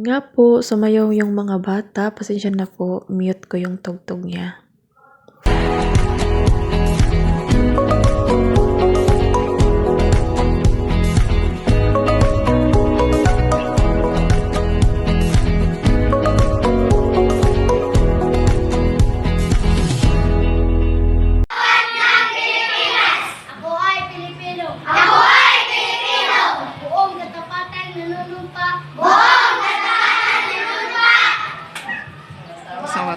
Nga po, sumayaw yung mga bata. Pasensya na po, mute ko yung tugtog niya.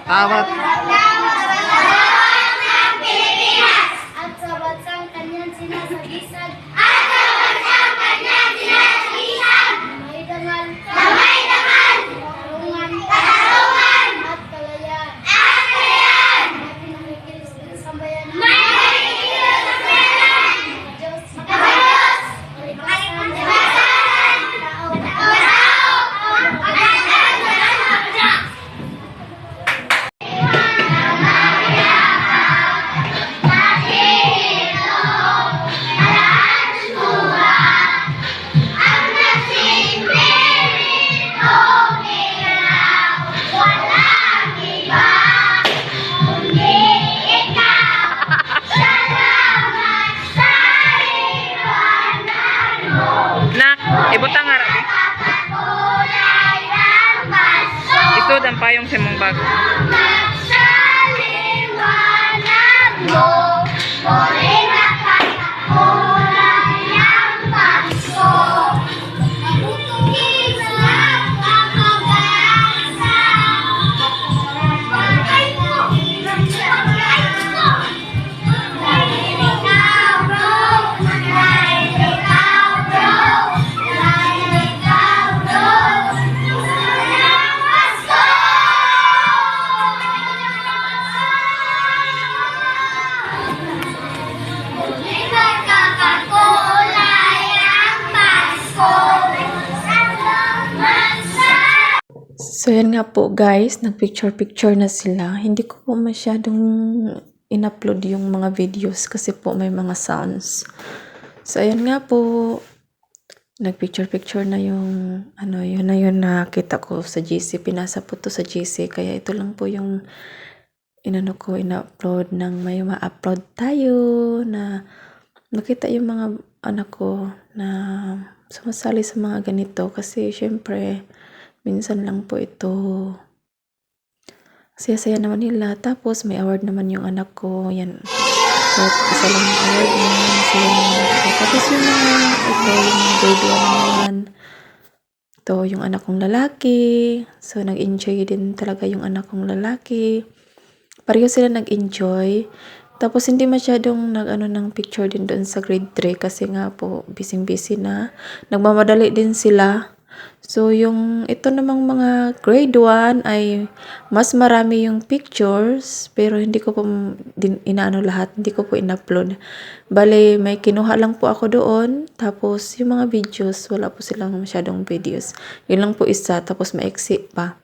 Tawat. Ang payong sa mong bag. Nagkakakulay So, yan nga po guys, nag-picture-picture na sila. Hindi ko po masyadong in-upload yung mga videos kasi po may mga sounds. So, ayan nga po, nag-picture-picture na yung, ano, yun na yun na kita ko sa GC. Pinasa po to sa GC, kaya ito lang po yung inano ko, in-upload ng may ma-upload tayo na makita yung mga anak ko na sumasali sa mga ganito kasi syempre minsan lang po ito. Saya-saya naman nila. Tapos may award naman yung anak ko. Yan. Kahit isa lang yung award niya masaya naman ako tapos yung mga ito yung grade 1 naman ito yung anak kong lalaki. So nag-enjoy din talaga yung anak kong lalaki. Pareho sila nag-enjoy. Tapos hindi masyadong nag-ano ng picture din doon sa grade 3 kasi nga po busy-busy na. Nagmamadali din sila. So yung ito namang mga grade 1 ay mas marami yung pictures pero hindi ko po din inaano lahat, hindi ko po in-upload. Bale, may kinuha lang po ako doon. Tapos yung mga videos, wala po silang masyadong videos. Yun lang po isa, tapos maiksi pa.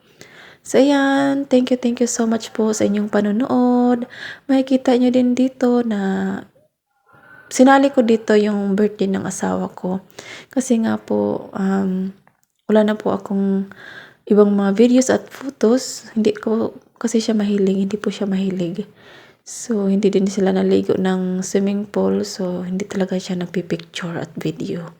So, ayan. Thank you, thank you so much po sa inyong panonood. Makikita nyo din dito na sinali ko dito yung birthday ng asawa ko. Kasi nga po, um, wala na po akong ibang mga videos at photos. Hindi ko, kasi siya mahilig, hindi po siya mahilig. So, hindi din sila naligo ng swimming pool. So, hindi talaga siya nagpipicture at video.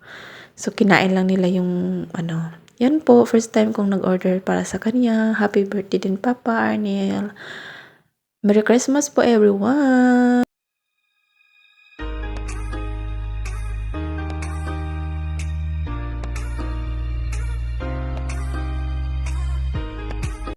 So, kinain lang nila yung, ano, yan po, first time kong nag-order para sa kanya. Happy birthday din, Papa Arnel. Merry Christmas po, everyone!